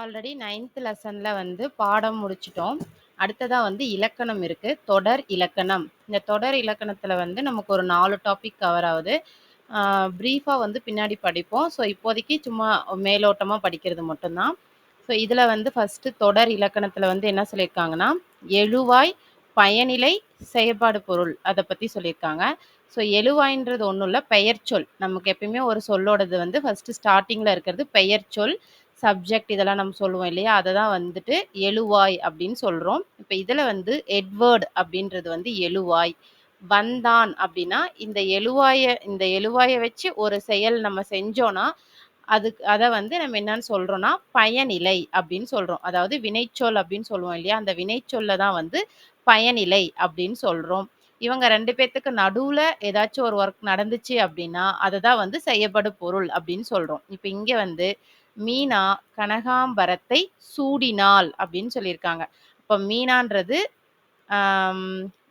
Already ninth லெசனில் வந்து பாடம் முடிச்சிட்டோம். அடுத்ததாக வந்து இலக்கணம் இருக்குது தொடர் இலக்கணம். இந்த தொடர் இலக்கணத்தில் வந்து நமக்கு ஒரு நாலு டாபிக் கவர் ஆகுது ப்ரீஃபாக வந்து பின்னாடி படிப்போம். ஸோ, இப்போதைக்கு சும்மா மேலோட்டமாக படிக்கிறது மட்டும் தான். ஸோ, இதில் வந்து ஃபர்ஸ்ட்டு தொடர் இலக்கணத்தில் வந்து என்ன சொல்லியிருக்காங்கன்னா, எழுவாய், பயனிலை, செயற்பாடு பொருள் அதை பற்றி சொல்லியிருக்காங்க. ஸோ, எழுவாய்ன்றது இல்லை பெயர் சொல் நமக்கு எப்பயுமே ஒரு சொல்லோடது வந்து ஃபர்ஸ்ட்டு ஸ்டார்டிங்கில் இருக்கிறது பெயர் சொல் சப்ஜெக்ட் இதெல்லாம் நம்ம சொல்லுவோம் இல்லையா? அதை தான் வந்துட்டு எழுவாய் அப்படின்னு சொல்கிறோம் இப்போ இதில் வந்து எட்வர்ட் அப்படின்றது வந்து எழுவாய். வந்தான் அப்படின்னா, இந்த எழுவாயை இந்த எழுவாயை வச்சு ஒரு செயல் நம்ம செஞ்சோன்னா அதுக்கு அதை வந்து நம்ம என்னன்னு சொல்கிறோன்னா பயனிலை அப்படின்னு சொல்கிறோம் அதாவது வினைச்சொல் அப்படின்னு சொல்லுவோம் இல்லையா? அந்த வினைச்சொல்ல தான் வந்து பயனிலை அப்படின்னு சொல்கிறோம் இவங்க ரெண்டு பேர்த்துக்கு நடுவில் ஏதாச்சும் ஒரு ஒர்க் நடந்துச்சு அப்படின்னா, அதை தான் வந்து செய்யப்படு பொருள் அப்படின்னு சொல்கிறோம் இப்போ இங்கே வந்து மீனா கனகாம்பரத்தை சூடினாள் அப்படின்னு சொல்லியிருக்காங்க. இப்போ மீனான்றது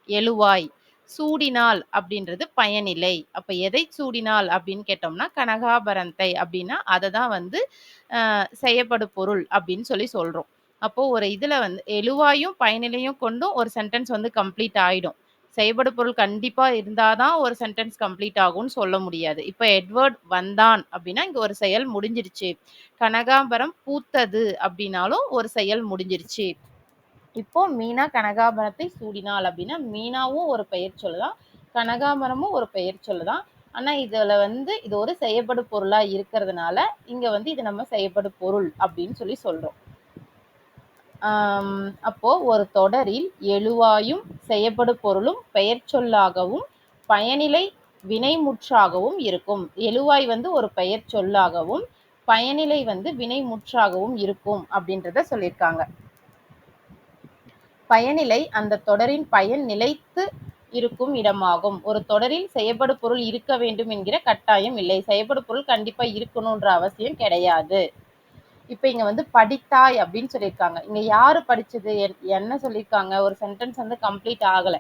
எழுவாய். சூடினால் அப்படின்றது பயனிலை. அப்ப எதை சூடினால் அப்படின்னு கேட்டோம்னா, கனகாபரந்தை அப்படின்னா, அதை தான் வந்து செய்யப்படும் செய்யப்படு பொருள் அப்படின்னு சொல்லி சொல்றோம். அப்போ ஒரு இதுல வந்து எழுவாயும், பயனிலையும் கொண்டும் ஒரு சென்டென்ஸ் வந்து கம்ப்ளீட் ஆயிடும். செய்யப்படு பொருள் கண்டிப்பா இருந்தா தான் ஒரு சென்டென்ஸ் கம்ப்ளீட் ஆகும்னு சொல்ல முடியாது. இப்ப எட்வர்ட் வந்தான் அப்படின்னா, இங்க ஒரு செயல் முடிஞ்சிருச்சு. கனகாம்பரம் பூத்தது அப்படின்னாலும் ஒரு செயல் முடிஞ்சிருச்சு. இப்போ மீனா கனகாம்பரத்தை சூடினாள் அப்படின்னா, மீனாவும் ஒரு பெயர் சொல்லுதான் கனகாம்பரமும் ஒரு பெயர் தான். ஆனா, இதுல வந்து இது ஒரு செயல்படு பொருளா இருக்கிறதுனால, இங்க வந்து இது நம்ம செய்யப்படு பொருள் அப்படின்னு சொல்லி சொல்றோம். அப்போது அப்போ ஒரு தொடரில் எழுவாயும், செயப்படு பொருளும் பெயர்ச்சொல்லாகவும், பயனிலை வினைமுற்றாகவும் இருக்கும். எழுவாய் வந்து ஒரு பெயர் சொல்லாகவும் பயனிலை வந்து வினைமுற்றாகவும் இருக்கும் அப்படின்றத சொல்லியிருக்காங்க. பயனிலை அந்த தொடரின் பயன் நிலைத்து இருக்கும் இடமாகும். ஒரு தொடரில் செய்யப்படு பொருள் இருக்க வேண்டும் என்கிற கட்டாயம் இல்லை. செயப்படு பொருள் கண்டிப்பா இருக்கணுன்ற அவசியம் கிடையாது. இப்போ இங்க வந்து படித்தாய் அப்படின்னு சொல்லியிருக்காங்க. இங்க யாரு படிச்சது? என் என்ன சொல்லியிருக்காங்க? ஒரு சென்டென்ஸ் வந்து கம்ப்ளீட் ஆகல.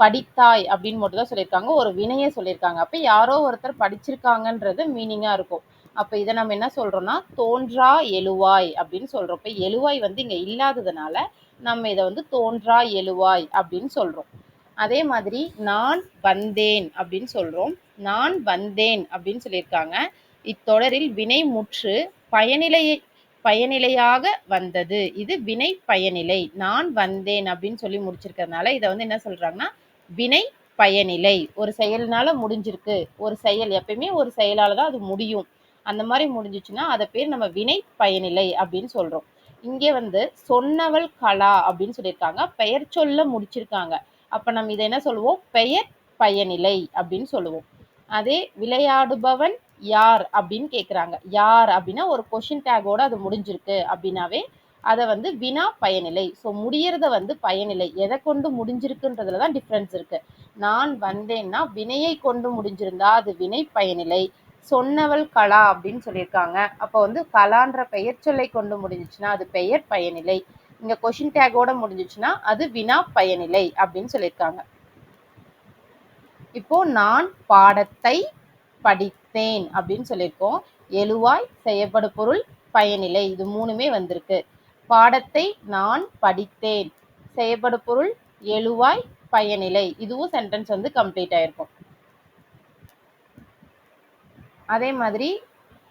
படித்தாய் அப்படின்னு மட்டும் தான் சொல்லியிருக்காங்க. ஒரு வினைய சொல்லியிருக்காங்க. அப்ப யாரோ ஒருத்தர் படிச்சிருக்காங்கன்றது மீனிங்கா இருக்கும். அப்ப இதை நம்ம என்ன சொல்றோம்னா, தோன்றா எழுவாய் அப்படின்னு சொல்றோம். இப்ப எழுவாய் வந்து இங்க இல்லாததுனால, நம்ம இதை வந்து தோன்றா எழுவாய் அப்படின்னு சொல்றோம். அதே மாதிரி நான் வந்தேன் அப்படின்னு சொல்றோம். நான் வந்தேன் அப்படின்னு சொல்லியிருக்காங்க. இத்தொடரில் வினை முற்று பயனிலையை பயனிலையாக வந்தது. இது வினை பயனிலை. நான் வந்தேன் அப்படின்னு சொல்லி முடிச்சிருக்கிறதுனால, இதை வந்து என்ன சொல்றாங்கன்னா, வினை பயனிலை. ஒரு செயல்னால முடிஞ்சிருக்கு. ஒரு செயல் எப்பயுமே ஒரு செயலால தான் அது முடியும். அந்த மாதிரி முடிஞ்சிச்சுன்னா அதை பேர் நம்ம வினை பயனிலை அப்படின்னு சொல்றோம். இங்கே வந்து சொன்னவள் கலா அப்படின்னு சொல்லியிருக்காங்க. பெயர் சொல்ல முடிச்சிருக்காங்க. அப்ப நம்ம இதை என்ன சொல்லுவோம்? பெயர் பயனிலை அப்படின்னு சொல்லுவோம். அதே விளையாடுபவன் யார் அப்படின்னு கேட்குறாங்க. யார் அப்படின்னா ஒரு கொஷின் டேக்கோட அது முடிஞ்சிருக்கு அப்படின்னாவே, அதை வந்து வினா பயனிலை. ஸோ முடியறத வந்து பயனிலை. எதை கொண்டு முடிஞ்சிருக்குன்றதுல தான் டிஃப்ரென்ஸ் இருக்கு. நான் வந்தேன்னா வினையை கொண்டு முடிஞ்சிருந்தா அது வினை பயனிலை. சொன்னவள் கலா அப்படின்னு சொல்லியிருக்காங்க. அப்போ வந்து கலான்ற பெயர் சொல்லை கொண்டு முடிஞ்சிச்சுன்னா அது பெயர் பயனிலை. இங்க கொஷின் டேக்கோட முடிஞ்சிச்சுன்னா அது வினா பயனிலை அப்படின்னு சொல்லியிருக்காங்க. இப்போ நான் பாடத்தை படித்தேன் அப்படின்னு சொல்லியிருக்கோம். எழுவாய், செய்யப்படு பொருள், பயனிலை இது மூணுமே வந்திருக்கு. பாடத்தை நான் படித்தேன். செய்யப்படு பொருள், எழுவாய், பயனிலை இதுவும் சென்டென்ஸ் வந்து கம்ப்ளீட் ஆயிருக்கும். அதே மாதிரி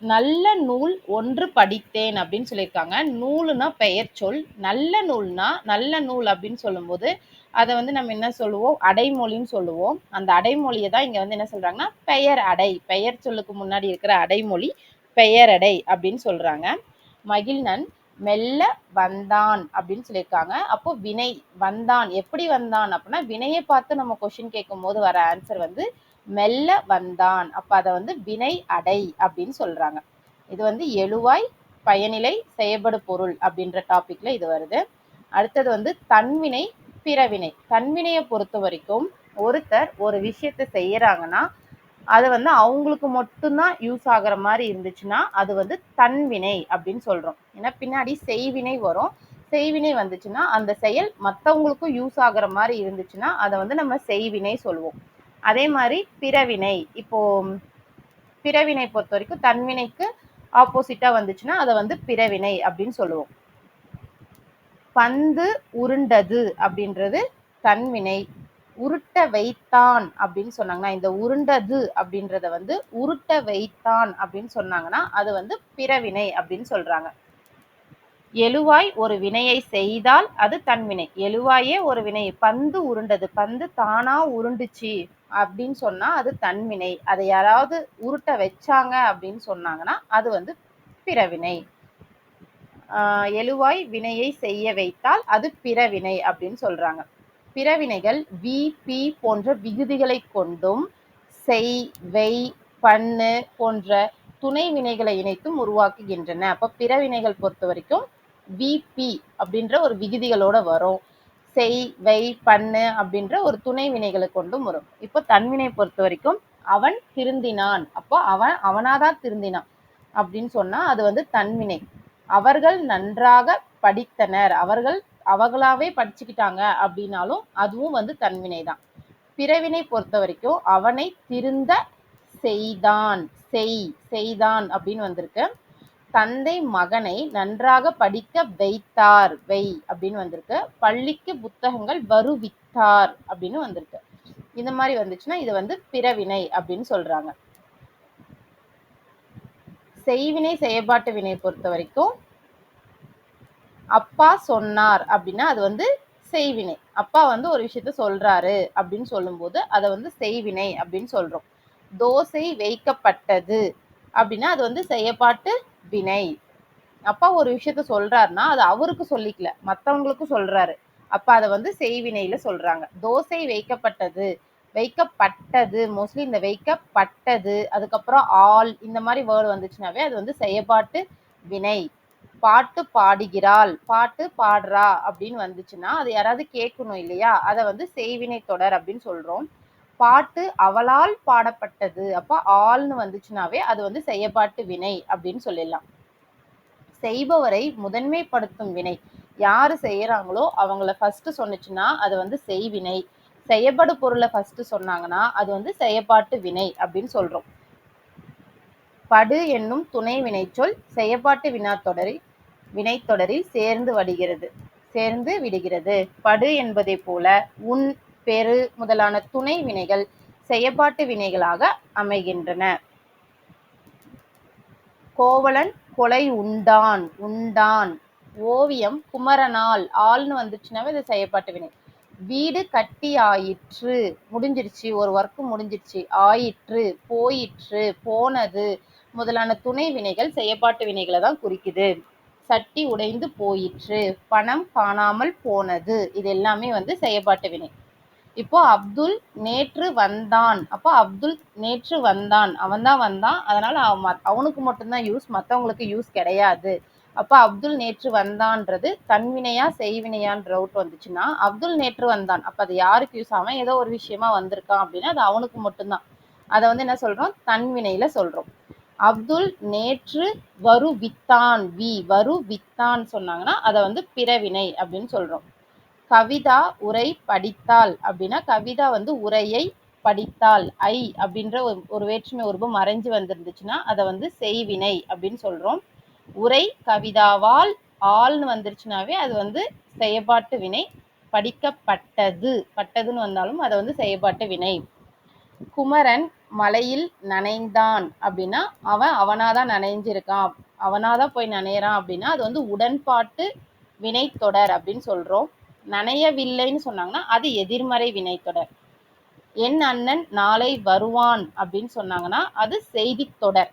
நல்ல நூல் ஒன்று படித்தேன் அப்படின்னு சொல்லியிருக்காங்க. நூலுனா பெயர் சொல். நல்ல நூல்னா நல்ல நூல் அப்படின்னு சொல்லும்போது, அதை வந்து நம்ம என்ன சொல்லுவோம்? அடைமொழின்னு சொல்லுவோம். அந்த அடைமொழியை தான் இங்கே வந்து என்ன சொல்கிறாங்கன்னா பெயர் அடை. பெயர் சொல்லுக்கு முன்னாடி இருக்கிற அடைமொழி பெயரடை அப்படின்னு சொல்கிறாங்க மகிழ்நன் மெல்ல வந்தான் அப்படின்னு சொல்லியிருக்காங்க. அப்போ வினை வந்தான் எப்படி வந்தான் அப்படின்னா, வினையை பார்த்து நம்ம கொஷின் கேட்கும் போது வர ஆன்சர் வந்து மெல்ல வந்தான். அப்ப அதை வந்து வினை அடை அப்படின்னு சொல்றாங்க. இது வந்து எழுவாய், பயனிலை, செயல்படு பொருள் அப்படின்ற டாபிக்ல இது வருது. அடுத்தது வந்து தன்வினை, பிறவினை. தன்வினையை பொறுத்த வரைக்கும் ஒருத்தர் ஒரு விஷயத்த செய்யறாங்கன்னா, அது வந்து அவங்களுக்கு மட்டும்தான் யூஸ் ஆகுற மாதிரி இருந்துச்சுன்னா, அது வந்து தன்வினை அப்படின்னு சொல்றோம். ஏன்னா பின்னாடி செய்வினை வரும். செய்வினை வந்துச்சுன்னா, அந்த செயல் மற்றவங்களுக்கும் யூஸ் ஆகுற மாதிரி இருந்துச்சுன்னா, அதை வந்து நம்ம செய்வினை சொல்லுவோம். அதே மாதிரி பிறவினை. இப்போ பிறவினை பொறுத்த வரைக்கும் தன்வினைக்கு ஆப்போசிட்டா வந்துச்சுன்னா அதை வந்து பிறவினை அப்படின்னு சொல்லுவோம். பந்து உருண்டது அப்படின்றது தன்வினை. உருட்ட வைத்தான் அப்படின்னு சொன்னாங்கன்னா இந்த உருண்டது அப்படின்றத வந்து உருட்ட வைத்தான் அப்படின்னு சொன்னாங்கன்னா அது வந்து பிறவினை அப்படின்னு சொல்றாங்க. எழுவாய் ஒரு வினையை செய்தால் அது தன்வினை. எழுவாயே ஒரு வினை. பந்து உருண்டது. பந்து தானா உருண்டுச்சு. அப்படின்னு சொன்னா அது தன்வினை. அதை யாராவது உருட்ட வச்சாங்க அப்படின்னு சொன்னாங்கன்னா அது வந்து பிறவினை. ஆஹ் எழுவாய் வினையை செய்ய வைத்தால் அது பிறவினை அப்படின்னு சொல்றாங்க. பிறவினைகள் வி பி போன்ற விகுதிகளை கொண்டும் செய் வெய் பண்ணு போன்ற துணை வினைகளை இணைத்தும் உருவாக்குகின்றன. அப்ப பிறவினைகள் பொறுத்த வரைக்கும் விபி அப்படின்ற ஒரு விகுதிகளோட வரும். செய் வை பண்ணு அப்படின்ற ஒரு துணை வினைகளை கொண்டும் வரும். இப்போ தன்வினை பொறுத்த வரைக்கும் அவன் திருந்தினான். அப்போ அவன் அவனாதான் திருந்தினான் அப்படின்னு சொன்னா அது வந்து தன்வினை அவர்கள் நன்றாக படித்தனர். அவர்கள் அவங்களாவே படிச்சுக்கிட்டாங்க அப்படின்னாலும் அதுவும் வந்து தன்வினை தான். பிறவினை பொறுத்த வரைக்கும் அவனை திருந்த செய்தான். செய் செய்தான் அப்படின்னு வந்திருக்கு. தந்தை மகனை நன்றாக படிக்க வைத்தார் வை அப்படின்னு வந்திருக்கு. பள்ளிக்கு புத்தகங்கள் வருவித்தார் அப்படின்னு வந்திருக்கு. இந்த மாதிரி வந்துச்சுன்னா இது வந்து பிறவினை அப்படின்னு சொல்றாங்க. செய்வினை செயல்பாட்டு வினை பொறுத்த வரைக்கும் அப்பா சொன்னார் அப்படின்னா அது வந்து செய்வினை. அப்பா வந்து ஒரு விஷயத்த சொல்றாரு அப்படின்னு சொல்லும்போது அதை வந்து செய்வினை அப்படின்னு சொல்றோம். தோசை வைக்கப்பட்டது அப்படின்னா அது வந்து செயல்பாட்டு வினை. அப்பா ஒரு விஷயத்த சொல்றாருன்னா அது அவருக்கு சொல்லிக்கல. மத்தவங்களுக்கும் சொல்றாரு. அப்ப அதை வந்து செய்வினையில சொல்றாங்க. தோசை வைக்கப்பட்டது வைக்கப்பட்டது மோஸ்ட்லி இந்த வைக்கப்பட்டது அதுக்கப்புறம் ஆல் இந்த மாதிரி வேர்டு வந்துச்சுனாவே அது வந்து செயற்பாட்டு வினை. பாட்டு பாடுகிறாள் பாட்டு பாடுறா அப்படின்னு வந்துச்சுன்னா அது யாராவது கேட்கணும் இல்லையா? அதை வந்து செய்வினை தொடர் அப்படின்னு சொல்றோம். பாட்டு அவளால் பாடப்பட்டது. அப்ப ஆள்னு வந்துச்சுனாவே அது வந்து செயற்பாட்டு வினை அப்படின்னு சொல்லிடலாம். செய்பவரை முதன்மைப்படுத்தும் வினை. யாரு செய்யறாங்களோ அவங்கள ஃபர்ஸ்ட் சொன்னுச்சுன்னா அது வந்து செய்வினை. செய்யப்படு பொருளை ஃபர்ஸ்ட் சொன்னாங்கன்னா அது வந்து செயற்பாட்டு வினை அப்படின்னு சொல்றோம். படு என்னும் துணை வினைச்சொல் செய்யப்பாட்டு வினாத்தொடரில் வினைத்தொடரில் சேர்ந்து வடிகிறது சேர்ந்து விடுகிறது. படு என்பதை போல உன் பெரு முதலான துணை வினைகள் செயற்பாட்டு வினைகளாக அமைகின்றன. கோவலன் கொலை உண்டான் உண்டான். ஓவியம் குமரனால் ஆள்னு வந்துச்சுனாவே இது செயற்பாட்டு வினை. வீடு கட்டி ஆயிற்று முடிஞ்சிருச்சு ஒரு ஒர்க்கு முடிஞ்சிருச்சு ஆயிற்று போயிற்று போனது முதலான துணை வினைகள் செயற்பாட்டு வினைகளை தான் குறிக்குது. சட்டி உடைந்து போயிற்று பணம் காணாமல் போனது இது எல்லாமே வந்து செயற்பாட்டு வினை. இப்போ அப்துல் நேற்று வந்தான். அப்போ அப்துல் நேற்று வந்தான். அவன் தான் வந்தான். அதனால அவன் மத்- அவனுக்கு மட்டும்தான் யூஸ் மற்றவங்களுக்கு யூஸ் கிடையாது. அப்போ அப்துல் நேற்று வந்தான்றது தன்வினையா செய்வினையான்ற டவுட் வந்துச்சுன்னா அப்துல் நேற்று வந்தான். அப்போ அது யாருக்கு யூஸ் ஆகும் ஏதோ ஒரு விஷயமா வந்திருக்கான் அப்படின்னா அது அவனுக்கு மட்டும்தான். அதை வந்து என்ன சொல்றோம்? தன்வினையில சொல்றோம். அப்துல் நேற்று வரு வித்தான் வி வரு வித்தான் சொன்னாங்கன்னா அதை வந்து பிறவினை அப்படின்னு சொல்றோம். கவிதா உரை படித்தாள் அப்படின்னா கவிதா வந்து உரையை படித்தாள். ஐ அப்படின்ற ஒரு ஒரு வேற்றுமை உருவு மறைஞ்சு வந்திருந்துச்சுன்னா அதை வந்து செய்வினை அப்படின்னு சொல்றோம். உரை கவிதாவால் ஆள்னு வந்துருச்சுனாவே அது வந்து செயற்பாட்டு வினை படிக்கப்பட்டது. பட்டதுன்னு வந்தாலும் அதை வந்து செயற்பாட்டு வினை. குமரன் மலையில் நனைந்தான் அப்படின்னா அவன் அவனாதான் நனைஞ்சிருக்கான். அவனாதான் போய் நனையறான் அப்படின்னா அது வந்து உடன்பாட்டு வினைத்தொடர் அப்படின்னு சொல்றோம். நனையவில்லைன்னு சொன்னாங்கன்னா அது எதிர்மறை வினைத்தொடர் என் அண்ணன் நாளை வருவான் அப்படின்னு சொன்னாங்கன்னா அது செய்தித் தொடர்.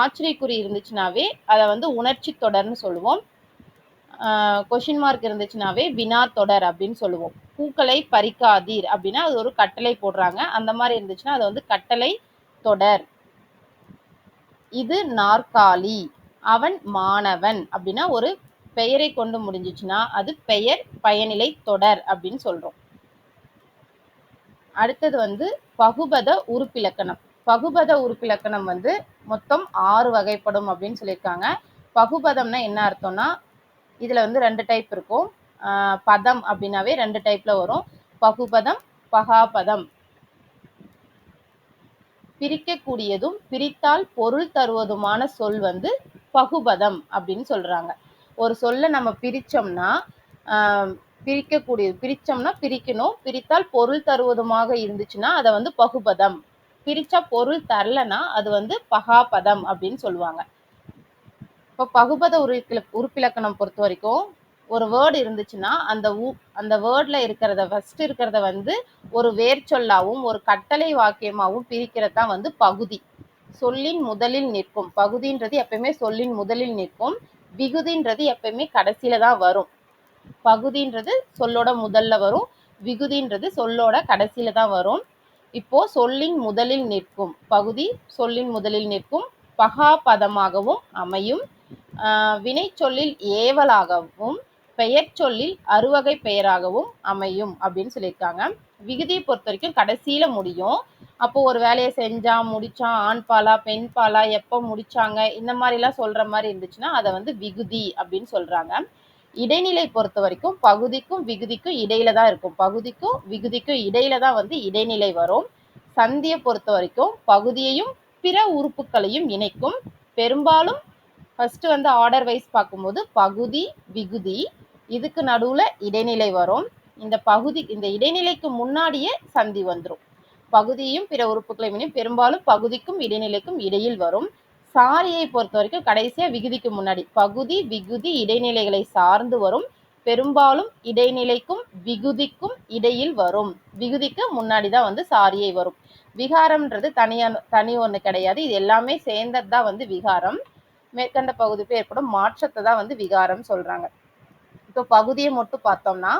ஆச்சரியக்குறி இருந்துச்சுனாவே அதை வந்து உணர்ச்சி தொடர்னு சொல்லுவோம். கொஷின் மார்க் இருந்துச்சுனாவே வினா தொடர் அப்படின்னு சொல்லுவோம். பூக்களை பறிக்காதீர் அப்படின்னா அது ஒரு கட்டளை போடுறாங்க. அந்த மாதிரி இருந்துச்சுன்னா அது வந்து கட்டளை தொடர். இது நாற்காலி. அவன் மாணவன் அப்படின்னா ஒரு பெயரை கொண்டு முடிஞ்சிச்சுன்னா அது பெயர் பயனிலை தொடர் அப்படின்னு சொல்றோம். அடுத்தது வந்து பகுபத உறுப்பிலக்கணம். பகுபத உறுப்பிலக்கணம் வந்து மொத்தம் ஆறு வகைப்படும் அப்படின்னு சொல்லியிருக்காங்க. பகுபதம்னா என்ன அர்த்தம்னா இதுல வந்து ரெண்டு டைப் இருக்கும். ஆஹ் பதம் அப்படின்னாவே ரெண்டு டைப்ல வரும். பகுபதம் பகாபதம். பிரிக்கக்கூடியதும் பிரித்தால் பொருள் தருவதுமான சொல் வந்து பகுபதம் அப்படின்னு சொல்றாங்க. ஒரு சொல்லை நம்ம பிரிச்சோம்னா பிரிக்கக்கூடியது பிரிச்சோம்னா பிரிக்கணும். பிரித்தால் பொருள் தருவதுமாக இருந்துச்சுன்னா அதை வந்து பகுபதம். பிரிச்சா பொருள் தரலனா அது வந்து பகாபதம் அப்படின்னு சொல்லுவாங்க. இப்போ பகுபத உறுப்பில உறுப்பிலக்கணம் பொறுத்த வரைக்கும் ஒரு வேர்டு இருந்துச்சுன்னா அந்த ஊ அந்த வேர்டில் இருக்கிறத ஃபர்ஸ்ட் இருக்கிறத வந்து ஒரு வேர் சொல்லாவும் ஒரு கட்டளை வாக்கியமாவும் பிரிக்கிறது தான் வந்து பகுதி. சொல்லின் முதலில் நிற்கும். பகுதின்றது எப்பயுமே சொல்லின் முதலில் நிற்கும். விகுதின்றது எப்பயுமே கடைசியில தான் வரும். பகுதின்றது சொல்லோட முதல்ல வரும். விகுதின்றது சொல்லோட கடைசியில தான் வரும். இப்போ சொல்லின் முதலில் நிற்கும். பகுதி சொல்லின் முதலில் நிற்கும். பகாபதமாகவும் அமையும். வினை சொல்லில் ஏவலாகவும் பெயர் சொல்லில் அறுவகை பெயராகவும் அமையும் அப்படின்னு சொல்லியிருக்காங்க. விகுதியை பொறுத்த வரைக்கும் கடைசியில முடியும். அப்போ ஒரு வேலையை செஞ்சான் முடிச்சான் ஆண் பாலா பெண் பாலா எப்போ முடிச்சாங்க இந்த மாதிரிலாம் சொல்ற மாதிரி இருந்துச்சுன்னா அதை வந்து விகுதி அப்படின்னு சொல்றாங்க. இடைநிலை பொறுத்த வரைக்கும் பகுதிக்கும் விகுதிக்கும் இடையில தான் இருக்கும். பகுதிக்கும் விகுதிக்கும் இடையில தான் வந்து இடைநிலை வரும். சந்தியை பொறுத்த வரைக்கும் பகுதியையும் பிற உறுப்புகளையும் இணைக்கும். பெரும்பாலும் ஃபர்ஸ்ட் வந்து ஆர்டர் வைஸ் பார்க்கும்போது பகுதி விகுதி இதுக்கு நடுவுல இடைநிலை வரும். இந்த பகுதி இந்த இடைநிலைக்கு முன்னாடியே சந்தி வந்துடும் பகுதியும் பிற உறுப்புகளையும் இணையும் பெரும்பாலும் பகுதிக்கும் இடைநிலைக்கும் இடையில் வரும். சாரியை பொறுத்த வரைக்கும் கடைசியா விகுதிக்கு முன்னாடி பகுதி விகுதி இடைநிலைகளை சார்ந்து வரும். பெரும்பாலும் இடைநிலைக்கும் விகுதிக்கும் இடையில் வரும். விகுதிக்கு முன்னாடி தான் வந்து சாரியை வரும். விகாரம்ன்றது தனியான தனி ஒன்று கிடையாது. இது எல்லாமே சேர்ந்தது தான் வந்து விகாரம். மேற்கண்ட பகுதிக்கு ஏற்படும் மாற்றத்தை தான் வந்து விகாரம் சொல்றாங்க. இப்போ பகுதியை மட்டும் பார்த்தோம்னா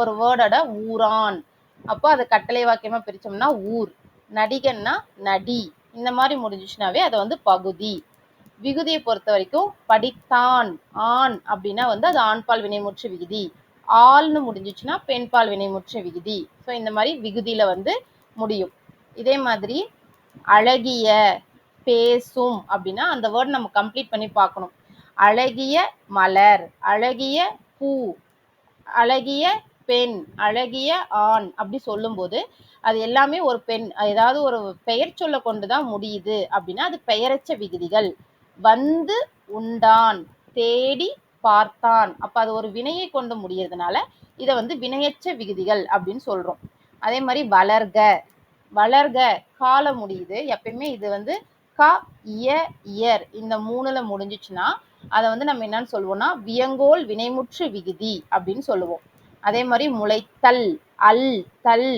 ஒரு வேர்டோட ஊரான். அப்போ அதை கட்டளை வாக்கியமா பிரிச்சோம்னா ஊர். நடிகன்னா நடி. இந்த மாதிரி முடிஞ்சிச்சுனாவே அது வந்து பகுதி. விகுதியை பொறுத்த வரைக்கும் படித்தான் ஆண் அப்படின்னா வந்து அது ஆண்பால் வினைமுற்று விகுதி. ஆள்னு முடிஞ்சிச்சுன்னா பெண்பால் வினைமுற்று விகுதி. ஸோ இந்த மாதிரி விகுதியில வந்து முடியும். இதே மாதிரி அழகிய பேசும் அப்படின்னா அந்த வேர்ட் நம்ம கம்ப்ளீட் பண்ணி பார்க்கணும். அழகிய மலர் அழகிய பூ அழகிய பெண் அழகிய ஆண் அப்படி சொல்லும்போது அது எல்லாமே ஒரு பெண் ஏதாவது ஒரு பெயர் சொல்ல கொண்டு தான் முடியுது அப்படின்னா அது பெயரச்ச விகுதிகள். வந்து உண்டான் தேடி பார்த்தான். அப்ப அது ஒரு வினையை கொண்டு முடியறதுனால இதை வந்து வினையச்ச விகுதிகள் அப்படின்னு சொல்றோம். அதே மாதிரி வளர்க வளர்க கால முடியுது. எப்பயுமே இது வந்து க இய இயர் இந்த மூணுல முடிஞ்சிச்சுன்னா அதை வந்து நம்ம என்னன்னு சொல்லுவோம்னா வியங்கோல் வினைமுற்று விகுதி அப்படின்னு சொல்லுவோம். அதே மாதிரி முளைத்தல் அல் தல்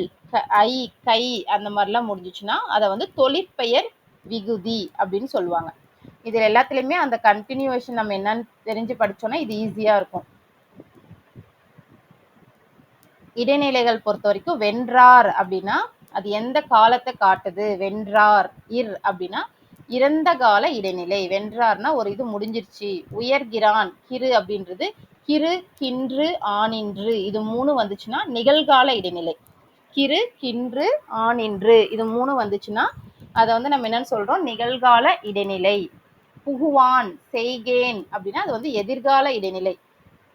ஐ கை அந்த மாதிரிலாம் முடிஞ்சிச்சுன்னா அதை வந்து தொழிற்பெயர் விகுதி அப்படின்னு சொல்லுவாங்க. இதில் எல்லாத்துலேயுமே அந்த கண்டினியூவேஷன் நம்ம என்னன்னு தெரிஞ்சு படித்தோன்னா இது ஈஸியாக இருக்கும். இடைநிலைகள் பொறுத்த வரைக்கும் வென்றார் அப்படின்னா அது எந்த காலத்தை காட்டுது? வென்றார் இர் அப்படின்னா இறந்த கால இடைநிலை. வென்றார்னா ஒரு இது முடிஞ்சிருச்சு. உயர்கிறான் கிரு அப்படின்றது கிரு கின்று ஆனின்று. இது மூணு வந்துச்சுன்னா நிகழ்கால இடைநிலை. கிரு கின்று ஆனின்று. இது மூணு வந்துச்சுன்னா அதை வந்து நம்ம என்னன்னு சொல்றோம்? நிகழ்கால இடைநிலை. புகுவான் செய்கேன் அப்படின்னா அது வந்து எதிர்கால இடைநிலை.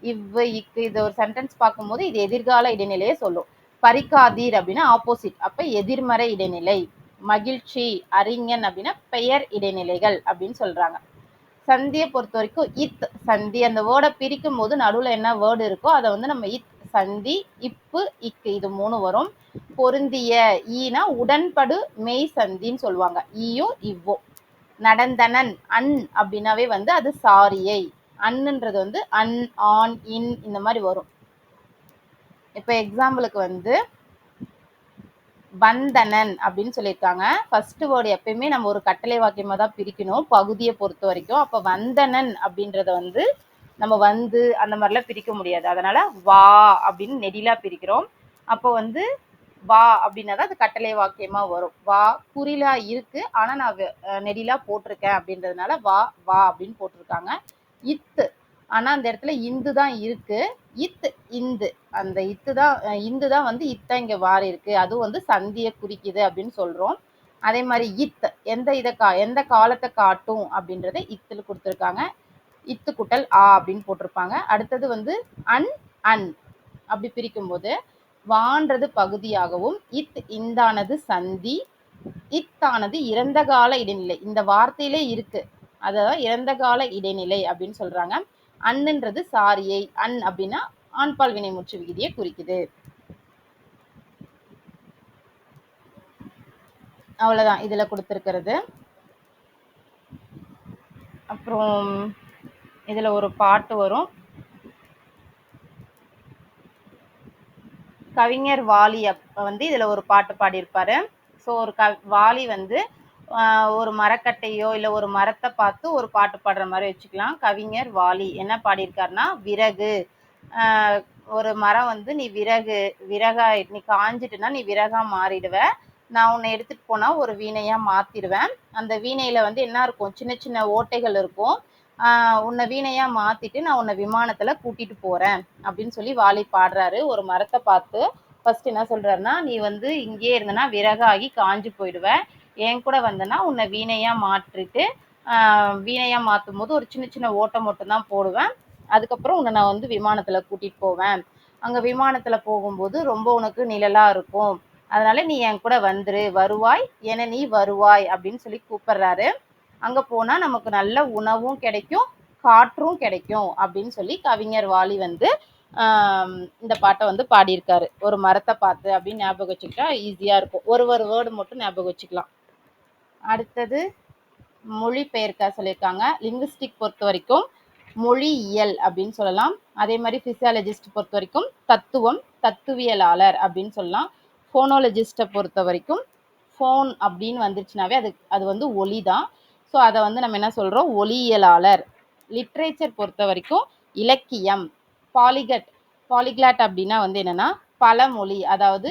இவ் இக்கு இது ஒரு சென்டென்ஸ் பார்க்கும்போது இது எதிர்கால இடைநிலையை சொல்லும். பறிக்காதீர் அப்படின்னா ஆப்போசிட் அப்ப எதிர்மறை இடைநிலை. மகிழ்ச்சி அறிஞன் அப்படின்னா பெயர் இடைநிலைகள் அப்படின்னு சொல்றாங்க. சந்தியை பொறுத்த வரைக்கும் இத் சந்தி. அந்த வேர்டை பிரிக்கும் போது நடுவில் என்ன வேர்டு இருக்கோ அதை வந்து நம்ம இத் சந்தி இப்பு இக்கு இது மூணு வரும். பொருந்திய ஈனா உடன்படு மெய் சந்தின்னு சொல்லுவாங்க. ஈயோ இவ்வோ. நடந்தனன் அன் அப்படின்னாவே வந்து அது சாரியை. அன்னுன்றது வந்து அன் ஆன் இன் இந்த மாதிரி வரும். இப்போ எக்ஸாம்பிளுக்கு வந்து வந்தனன் அப்படின்னு சொல்லியிருக்காங்க. ஃபர்ஸ்ட் வேர்டு எப்பயுமே நம்ம ஒரு கட்டளை வாக்கியமாக தான் பிரிக்கணும். பகுதியை பொறுத்த வரைக்கும். அப்போ வந்தனன் அப்படின்றத வந்து நம்ம வந்து அந்த மாதிரிலாம் பிரிக்க முடியாது. அதனால வா அப்படின்னு நெடிலாக பிரிக்கிறோம். அப்போ வந்து வா அப்படின்னா தான் அது கட்டளை வாக்கியமா வரும். வா குறிலா இருக்கு. ஆனா நான் நெடிலாக நெடிலா போட்டிருக்கேன் அப்படின்றதுனால வா வா அப்படின்னு போட்டிருக்காங்க. இத்து ஆனா அந்த இடத்துல இந்து தான் இருக்கு. இத் இந்து. அந்த இத்து தான் இந்து தான் வந்து இத்தா இங்க வாரி இருக்கு அதுவும் வந்து சந்தியை குறிக்குது அப்படின்னு சொல்றோம். அதே மாதிரி இத் எந்த இதை கா எந்த காலத்தை காட்டும் அப்படின்றத இத்துல கொடுத்துருக்காங்க. இத்து குட்டல் ஆ அப்படின்னு போட்டிருப்பாங்க. அடுத்தது வந்து அன் அன் அப்படி பிரிக்கும்போது வான்றது பகுதியாகவும் இத் இந்தானது சந்தி இத்தானது இறந்த கால இடைநிலை. இந்த வார்த்தையிலே இருக்கு. அதான் இறந்த கால இடைநிலை அப்படின்னு சொல்றாங்க. அன்னுன்றது சாரியை அன் அப்படின்னா ஆண்பால் வினைமுற்று விகுதியை குறிக்குது. அவ்வளவுதான் இதுல கொடுத்துருக்கிறது. அப்புறம் இதுல ஒரு பாட்டு வரும். கவிஞர் வாலி அப்ப வந்து இதுல ஒரு பாட்டு பாடியிருப்பாரு. ஸோ ஒரு க வாலி வந்து ஒரு மரக்கட்டையோ இல்லை ஒரு மரத்தை பார்த்து ஒரு பாட்டு பாடுற மாதிரி வச்சுக்கலாம். கவிஞர் வாலி என்ன பாடியிருக்காருன்னா விறகு. ஒரு மரம் வந்து நீ விறகு விறகா நீ காஞ்சிட்டுனா நீ விறகா மாறிடுவ. நான் உன்னை எடுத்துட்டு போனா ஒரு வீணையா மாத்திடுவேன். அந்த வீணையில வந்து என்ன இருக்கும்? சின்ன சின்ன ஓட்டைகள் இருக்கும். உன்னை வீணையா மாத்திட்டு நான் உன்னை விமானத்துல கூட்டிட்டு போறேன். அப்படின்னு சொல்லி வாலி பாடுறாரு. ஒரு மரத்தை பார்த்து ஃபர்ஸ்ட் என்ன சொல்றாருன்னா நீ வந்து இங்கேயே இருந்தனா விறகாகி காஞ்சு போயிடுவேன் என் கூட வந்தனா உன்னை வீணையா மாற்றிட்டு வீணையாக வீணையா மாற்றும் போது ஒரு சின்ன சின்ன ஓட்டம் மட்டும் தான் போடுவேன். அதுக்கப்புறம் உன்னை நான் வந்து விமானத்துல கூட்டிட்டு போவேன். அங்க விமானத்துல போகும்போது ரொம்ப உனக்கு நிழலா இருக்கும். அதனால நீ என் கூட வந்துரு. வருவாய் என நீ வருவாய் அப்படின்னு சொல்லி கூப்பிடுறாரு. அங்க போனா நமக்கு நல்ல உணவும் கிடைக்கும் காற்றும் கிடைக்கும் அப்படின்னு சொல்லி கவிஞர் வாலி வந்து இந்த பாட்டை வந்து பாடியிருக்காரு. ஒரு மரத்தை பார்த்து அப்படின்னு ஞாபகம் வச்சுக்கிட்டா ஈஸியா இருக்கும். ஒரு ஒரு வேர்டு மட்டும் ஞாபகம் வச்சுக்கலாம். அடுத்தது மொழி பெயர்க்க சொல்லியிருக்காங்க. லிங்குஸ்டிக் பொறுத்த வரைக்கும் மொழியியல் அப்படின்னு சொல்லலாம். அதே மாதிரி பிசியாலஜிஸ்ட் பொறுத்த வரைக்கும் தத்துவம் தத்துவியலாளர் அப்படின்னு சொல்லலாம். ஃபோனோலஜிஸ்ட்டை பொறுத்த வரைக்கும் ஃபோன் அப்படின்னு வந்துருச்சுனாவே அது அது வந்து ஒலி தான் ஸோ அதை வந்து நம்ம என்ன சொல்கிறோம் ஒலியியலாளர் லிட்ரேச்சர் பொறுத்த வரைக்கும் இலக்கியம் பாலிகட் பாலிகிளாட் அப்படின்னா வந்து என்னென்னா பல மொழி அதாவது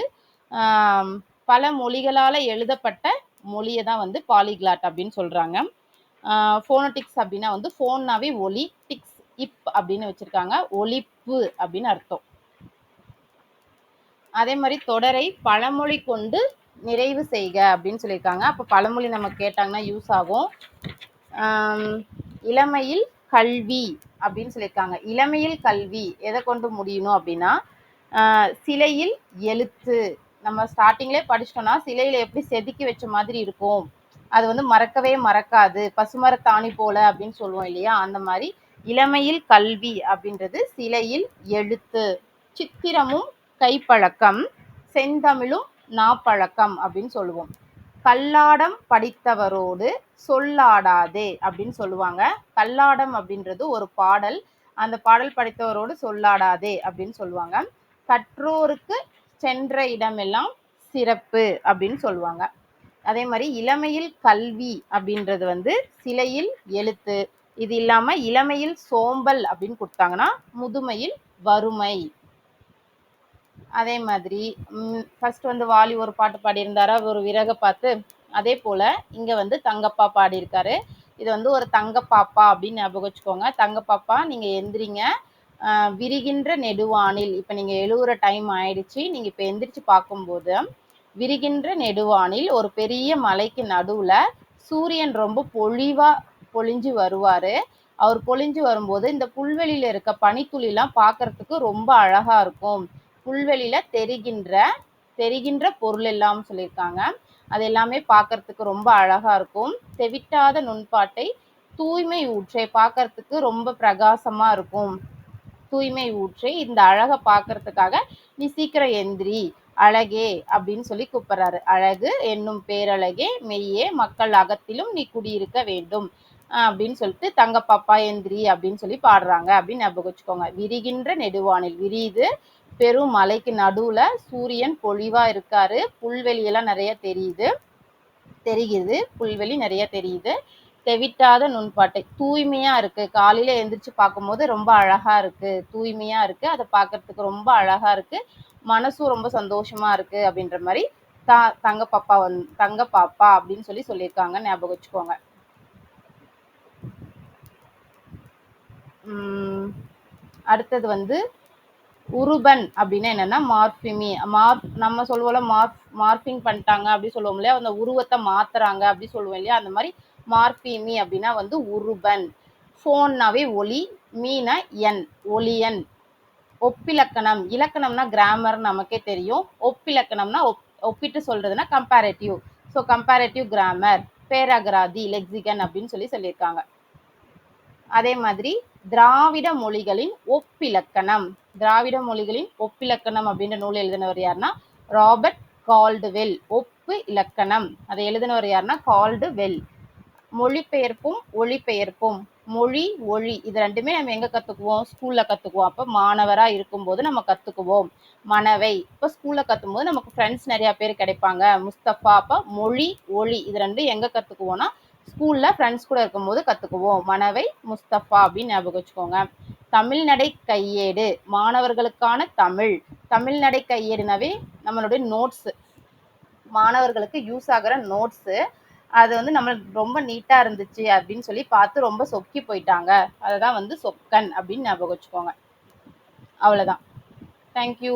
பல மொழிகளால் எழுதப்பட்ட மொழியை தான் வந்து பாலிகிளாட் அப்படின்னு சொல்கிறாங்க ஃபோனோடிக்ஸ் அப்படின்னா வந்து ஃபோன்னாவே ஒலி டிக்ஸ் இப் அப்படின்னு வச்சுருக்காங்க. ஒலிப்பு அப்படின்னு அர்த்தம். அதே மாதிரி தொடரை பழமொழி கொண்டு நிறைவு செய்க அப்படின்னு சொல்லியிருக்காங்க. அப்போ பழமொழி நம்ம கேட்டாங்கன்னா யூஸ் ஆகும். இளமையில் கல்வி அப்படின்னு சொல்லியிருக்காங்க. இளமையில் கல்வி எதை கொண்டு முடியணும் அப்படின்னா சிலையில் எழுத்து நம்ம ஸ்டார்டிங்லேயே படிச்சிட்டோம்னா சிலையில எப்படி செதுக்கி வச்ச மாதிரி இருக்கும். அது வந்து மறக்கவே மறக்காது. பசுமரத்தாணி போல அப்படின்னு சொல்லுவோம் இல்லையா? அந்த மாதிரி இளமையில் கல்வி அப்படின்றது சிலையில் எழுத்து. சித்திரமும் கைப்பழக்கம் செந்தமிழும் நாப்பழக்கம் அப்படின்னு சொல்லுவோம். கல்லாடம் படித்தவரோடு சொல்லாடாதே அப்படின்னு சொல்லுவாங்க. கல்லாடம் அப்படின்றது ஒரு பாடல். அந்த பாடல் படித்தவரோடு சொல்லாடாதே அப்படின்னு சொல்லுவாங்க. கற்றோருக்கு சென்ற இடமெல்லாம் சிறப்பு அப்படின்னு சொல்லுவாங்க. அதே மாதிரி இளமையில் கல்வி அப்படின்றது வந்து சிலையில் எழுத்து. இது இல்லாம இளமையில் சோம்பல் அப்படின்னு கொடுத்தாங்கன்னா முதுமையில் வறுமை. அதே மாதிரி ஃபர்ஸ்ட் வந்து வாலி ஒரு பாட்டு பாடியிருந்தாரா. ஒரு விறகை பார்த்து அதே போல இங்க வந்து தங்கப்பா பாடியிருக்காரு. இது வந்து ஒரு தங்கப்பாப்பா அப்படின்னு ஞாபகம் வச்சுக்கோங்க. தங்கப்பாப்பா நீங்க எந்திரிங்க. விரிகின்ற நெடுவானில். இப்போ நீங்கள் எழுவுற டைம் ஆயிடுச்சு. நீங்கள் இப்போ எந்திரிச்சு பார்க்கும்போது விரிகின்ற நெடுவானில் ஒரு பெரிய மலைக்கு நடுவில் சூரியன் ரொம்ப பொழிவா பொழிஞ்சு வருவார். அவர் பொழிஞ்சு வரும்போது இந்த புல்வெளியில் இருக்க பனித்துளிலாம் பார்க்கறதுக்கு ரொம்ப அழகா இருக்கும். புல்வெளியில் தெரிகின்ற தெரிகின்ற பொருள் எல்லாம் சொல்லியிருக்காங்க. அது எல்லாமே பார்க்கறதுக்கு ரொம்ப அழகா இருக்கும். தெவிட்டாத நுண்பாட்டை தூய்மை ஊற்றை பார்க்கறதுக்கு ரொம்ப பிரகாசமா இருக்கும். தூய்மை ஊற்றை இந்த அழகை பார்க்கறதுக்காக நீ சீக்கிரம் எந்திரி அழகே அப்படின்னு சொல்லி கூப்பிடுறாரு. அழகு என்னும் பேரழகே மெய்யே மக்கள் அகத்திலும் நீ குடியிருக்க வேண்டும். அப்படின்னு சொல்லிட்டு தங்கப்பாப்பா எந்திரி அப்படின்னு சொல்லி பாடுறாங்க. அப்படின்னு ஞாபகம் வச்சுக்கோங்க. விரிகின்ற நெடுவானில் விரியுது பெரும் மலைக்கு நடுவுல சூரியன் பொழிவா இருக்காரு. புல்வெளியெல்லாம் நிறைய தெரியுது. தெரியுது புல்வெளி நிறைய தெரியுது. தெவிட்டாத நுண்பாட்டை. தூய்மையா இருக்கு. காலையில எந்திரிச்சு பார்க்கும்போது ரொம்ப அழகா இருக்கு. தூய்மையா இருக்கு. அதை பார்க்கறதுக்கு ரொம்ப அழகா இருக்கு. மனசும் ரொம்ப சந்தோஷமா இருக்கு அப்படின்ற மாதிரி தா தங்க பாப்பா வந் தங்க பாப்பா அப்படின்னு சொல்லி சொல்லியிருக்காங்க. ஞாபகம் வச்சுக்கோங்க. உம் அடுத்தது வந்து உருபன் அப்படின்னா என்னன்னா மார்பிமி மார்ப் நம்ம சொல்லுவோம்ல மார்ப் மார்பிங் பண்ணிட்டாங்க அப்படி சொல்லுவோம் இல்லையா? அந்த உருவத்தை மாத்துறாங்க அப்படி சொல்லுவோம் இல்லையா? அந்த மாதிரி மார்பீமி அப்படின்னா வந்து உருபன். ஃபோன்னாவே ஒலி மீனா என் ஒலியன். ஒப்பிலக்கணம். இலக்கணம்னா கிராமர் நமக்கே தெரியும். ஒப்பிலக்கணம்னா ஒப் ஒப்பிட்டு சொல்றதுன்னா கம்பேரேட்டிவ் ஸோ கம்பேரட்டிவ் கிராமர் பேரகராதி லெக்சிகன் அப்படின்னு சொல்லி சொல்லியிருக்காங்க. அதே மாதிரி திராவிட மொழிகளின் ஒப்பிலக்கணம். திராவிட மொழிகளின் ஒப்பிலக்கணம் அப்படின்ற நூல் எழுதினவர் யாருன்னா? ராபர்ட் கால்டுவெல் ஒப்பு இலக்கணம். அதை எழுதினவர் யாருன்னா? கால்டுவெல் மொழிபெயர்ப்பும் ஒளிபெயர்ப்பும் மொழி ஒளி இது ரெண்டுமே நம்ம எங்க கத்துக்குவோம்? ஸ்கூல்ல கத்துக்குவோம். அப்ப மாணவரா இருக்கும்போது நம்ம கத்துக்குவோம். மனவை. இப்போ ஸ்கூல்ல கத்தும்போது நமக்கு ஃப்ரெண்ட்ஸ் நிறைய பேர் கிடைப்பாங்க. முஸ்தபா அப்ப மொழி ஒளி இது ரெண்டும் எங்க கத்துக்குவோம்னா ஸ்கூல்ல ஃப்ரெண்ட்ஸ் கூட இருக்கும்போது கத்துக்குவோம். மனவை முஸ்தபா அப்படின்னு ஞாபகம் வச்சுக்கோங்க. தமிழ்நடை கையேடு. மாணவர்களுக்கான தமிழ். தமிழ்நடை கையேடுனாவே நம்மளுடைய நோட்ஸ் மாணவர்களுக்கு யூஸ் ஆகிற நோட்ஸு அது வந்து நம்மளுக்கு ரொம்ப நீட்டாக இருந்துச்சு அப்படின்னு சொல்லி பார்த்து ரொம்ப சொக்கி போயிட்டாங்க. அதை தான் வந்து சொக்கன் அப்படின்னு ஞாபகம் வச்சுக்கோங்க. அவ்வளோதான் தேங்க்யூ